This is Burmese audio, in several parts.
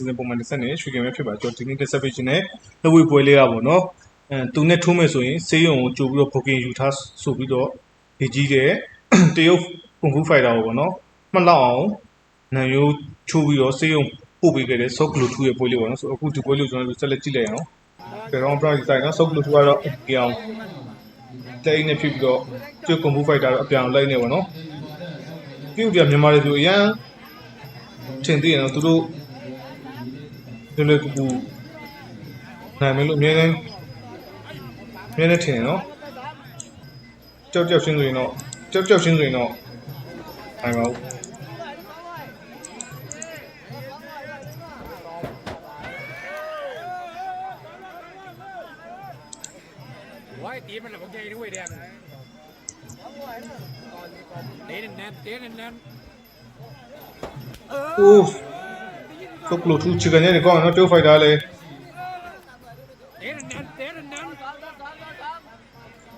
စီစဉ်ပုံမှန်20နဲ့ရွှေခင်ပဲဖြစ်ပါကျွန်တော်ဒီနေ့ reservation နဲ့လက်ဝဲပွဲလေးကပေါ့နော်အဲသူနဲ့ထိုးမယ်ဆိုရင်စေးရုံကိုကြိုပြီးတော့ booking ယူထားဆိုပြီးတော့ဒီကြီးတဲ့တရုတ်ကုန်ကူးဖိုင်တာကိုပေါ့နော်မှတ်လောက်အောင်နံရိုးချိုးပြီးတော့စေးရုံပို့ပေးခဲ့တဲ့ soft glue 2ရဲ့ပွဲလေးပေါ့နော်ဆိုအခုဒီပွဲလေးကိုကျွန်တော်ဆက်လက်ကြည့်လိုက်အောင် ground price ဆိုင်နော် soft glue 2ကတော့ကြအောင်တိတ်နဲ့ဖြစ်ပြီးတော့ကျွတ်ကွန်ဘူးဖိုက်တာတော့အပြောင်လိုက်နေပါတော့ပြုတ်ပြမြန်မာတွေဆိုအရန်ထင်သေးရတော့သူတို့ လွယ်လွယ်ကူကူနိုင်မယ်လို့အများနဲ့အများနဲ့ထင်တယ်နော် ကြောက်ကြောက်ရှင်းဆိုရင်တော့ကြောက်ကြောက်ရှင်းဆိုရင်တော့နိုင်ပါဘူး ไว้ตีมันแหละของใหญ่ด้วยแดงเตะแน่นๆเตะแน่น အိုးတု ก็กลัวทุกชิกันเนี่ยนี่ก็น่าเจ้าไฟได้เลย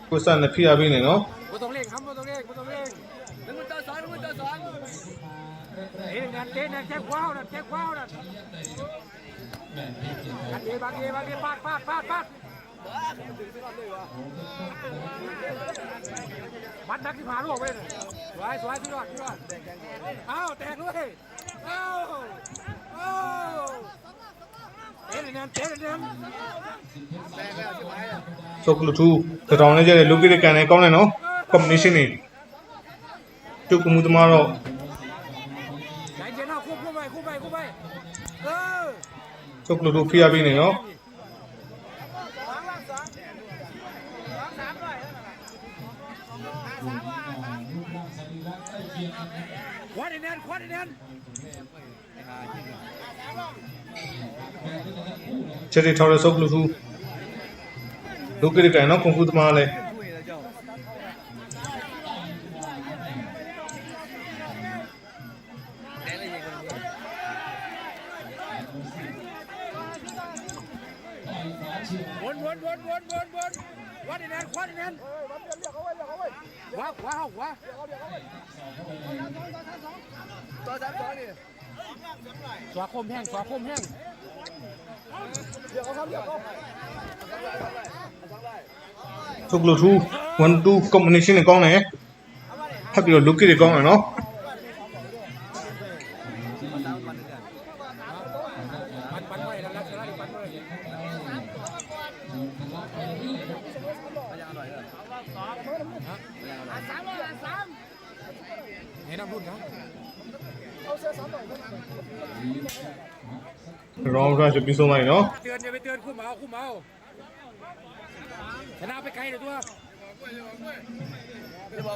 กูสั่นนะพี่อาบิเนี่ยเนาะกูต้องเล่นครับกูต้องเล่นกูต้องเล่นหนึ่งมือต่อสองหนึ่งมือต่อสองเล่นนั่นเล่นนั่นแจ็คว้าวนั่นแจ็คว้าวนั่นบางเอบางเอบางเอฟาดฟาดฟาดฟาดมัดนักที่ผ่านลูกไปเลยสวยสวยพี่ยอดพี่ยอดเอ้าแตกด้วยเอ้า ဆိုကလူသူတတော်နဲ့ကြတဲ့လူကိတဲ့ကန်နဲ့ကောင်းတယ်နော် combination နေတုကမှုသမားတော့ဆိုကလူသူဖိအားပေးနေနော်ခွာတယ်နန်ခွာတယ်နန် ချက်တွေထောက်တဲ့တုတ်ကလို့ထူ local ကန်နော်ကွန်ဖူသမားလဲ วนวนวนวนวนวนคว้าแน่นคว้าแน่นขวาขวาขวา ต่อสามสองนี่ ขวาคมแห้งขวาคมแห้ง เดี๋ยวเขาครับเดี๋ยวเขา တုတ်ကလို့ထူ1 2 combination နဲ့ကောင်းတယ်ဖတ်ပြီးတော့ local တွေကောင်းတယ်နော် ปันปันไว้แล้วลักษณะนี้ปันไว้เห็นน้ำรุ่นครับ round rush ပြီးဆုံးလိုက်နော် เตือนอย่าไปเตือนคู่เมาคู่เมาชนะไปไกลเลยตัว เดี๋ยวบอ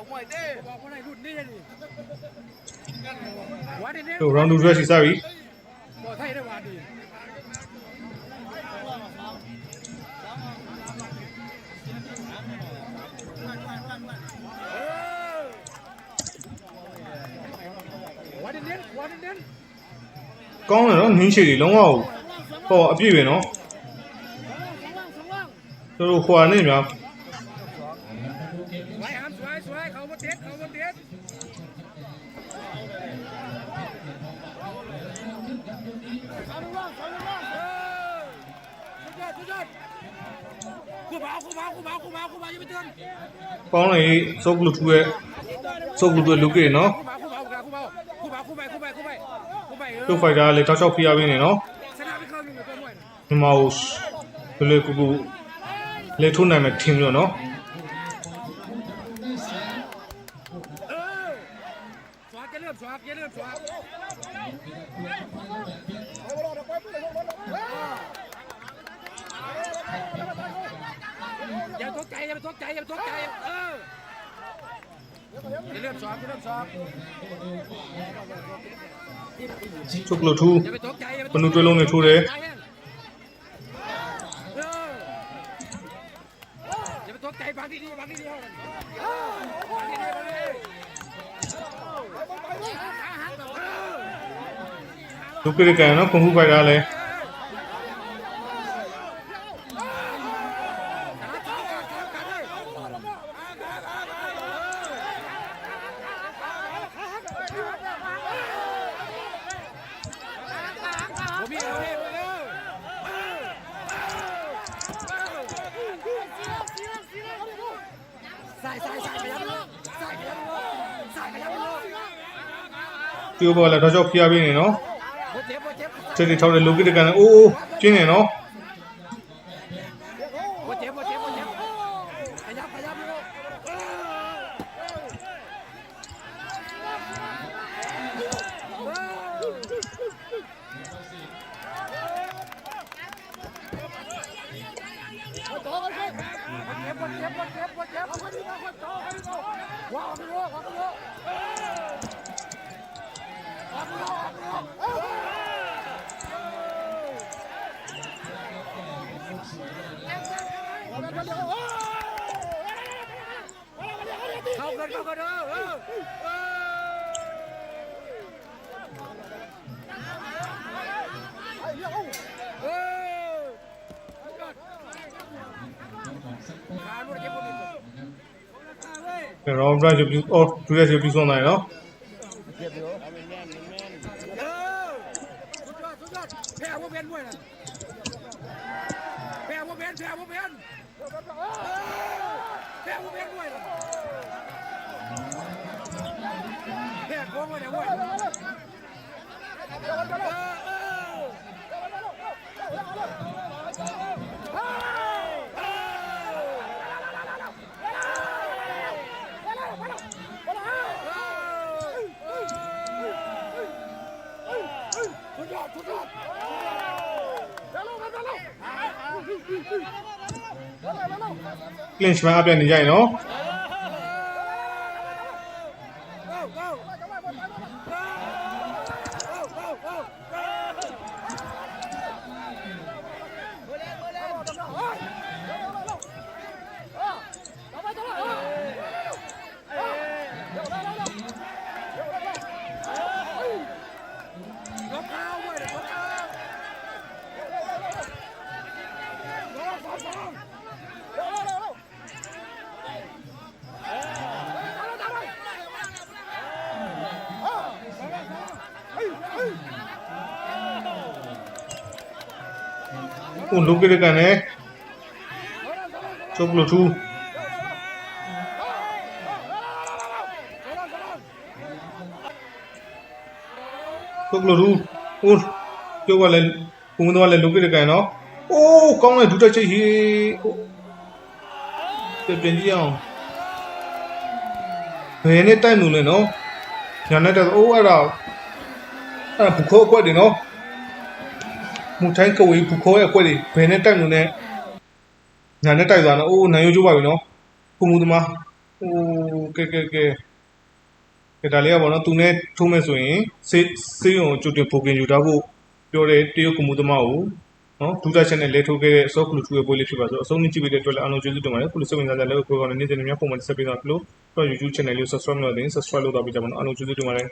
ကောင်းတယ်နော်နင်းရှိတွေလုံးဝဟောအပြည့်ပဲနော်တို့တို့ခွာနေများကောင်းလေစောကလူထူရဲ့စောကလူတွေလူကေနော် มาคู่ไปคู่ไปคู่ไปคู่ไปเออ တို့ဖိုက်တာလေတောက်ချောက်ဖိအားပေးနေနော် ชนะไปเข้าอยู่ตัวมวย ဒီမှာဟိုဘယ်လေကူကူလေထုံးနိုင်မဲ့ team ရောနော် เออสวัสดีเริ่มสวัสดีเริ่มสวัสดีอย่าตกใจอย่าไปตกใจอย่าไปตกใจ เลื่อนซ้อมเลื่อนซ้อมชุกโลทูมนุษย์ด้วยลงในทูเลยลุกขึ้นกันนะผมพูดไปได้เลย ဆိုင်ဆိုင်ဆိုင်ခရမ်းလို့ဆိုင်ခရမ်းလို့ဆိုင်ခရမ်းလို့ဒီဘောလာတော့ကြောက်ဖျားပေးနေနော်ချက်တွေထောက်တယ်လူကိတကန်အိုးအိုးကျင်းနေနော် เจ็บเจ็บเจ็บเจ็บเอาคนนี้เอาคนโตคนนี้โตว้าวพี่ว้าวพี่ว้าวพี่ว้าวพี่เอ้ยเข้ากันเข้ากันเออเออ ရောဘရာဂျူအော်ဒူရက်ဂျူပြီးဆုံးနိုင်နော် ကလင်ချ်မန်အပြတ်နေကြရင်နော် ဟိုလိုကစ်တကန်နဲ့ချုပ်လို့ထူးချုပ်လို့ထူးဟိုကျုပ်ကလည်းဘုံတော့လည်းလိုကစ်တကန်နော်အိုးကောင်းတဲ့ဒူတက်ချိတ်ဟေးပြန်ပြန်ကြည့်အောင်ဘယ်နဲ့တိုက်မှုလဲနော်ညာနဲ့တော့အိုးအဲ့ဒါအဲ့ဒါဘုခိုးအကွက်တွေနော် မူထိုင်းကဝေးဘူခေါ်ရဲ့အကွက်တွေဘယ်နဲ့တိုက်လို့လဲညာနဲ့တိုက်သွားတော့အိုးနိုင်ရိုးကျိုးပါပြီနော်ကိုမူသမားအိုးကဲကဲကဲကဲဒါလေးကပေါ့နော်သူနဲ့ထိုးမဲ့ဆိုရင်စေးစေးရုံကျွတ်တင်ပိုကင်ယူထားဖို့ပြောတဲ့တရုတ်ကမူသမားကိုနော်ဒူတာချက်နဲ့လဲထိုးခဲ့တဲ့ဆော့ကလူထူရဲ့ပွဲလေးဖြစ်ပါဆိုအဆုံးကြည့်ပေးတဲ့အတွက်လည်းအားလုံးကျေးဇူးတင်ပါတယ်ခုလိုစိတ်ဝင်စားကြတဲ့ကိုယ်ကောင်နဲ့နေ့စဉ်များပုံမှန်ဆက်ပေးတာလို့တော့ YouTube channel လေး subscribe လုပ်နေ subscribe လုပ်တော့ပြကြပါတော့အားလုံးကျေးဇူးတင်ပါတယ်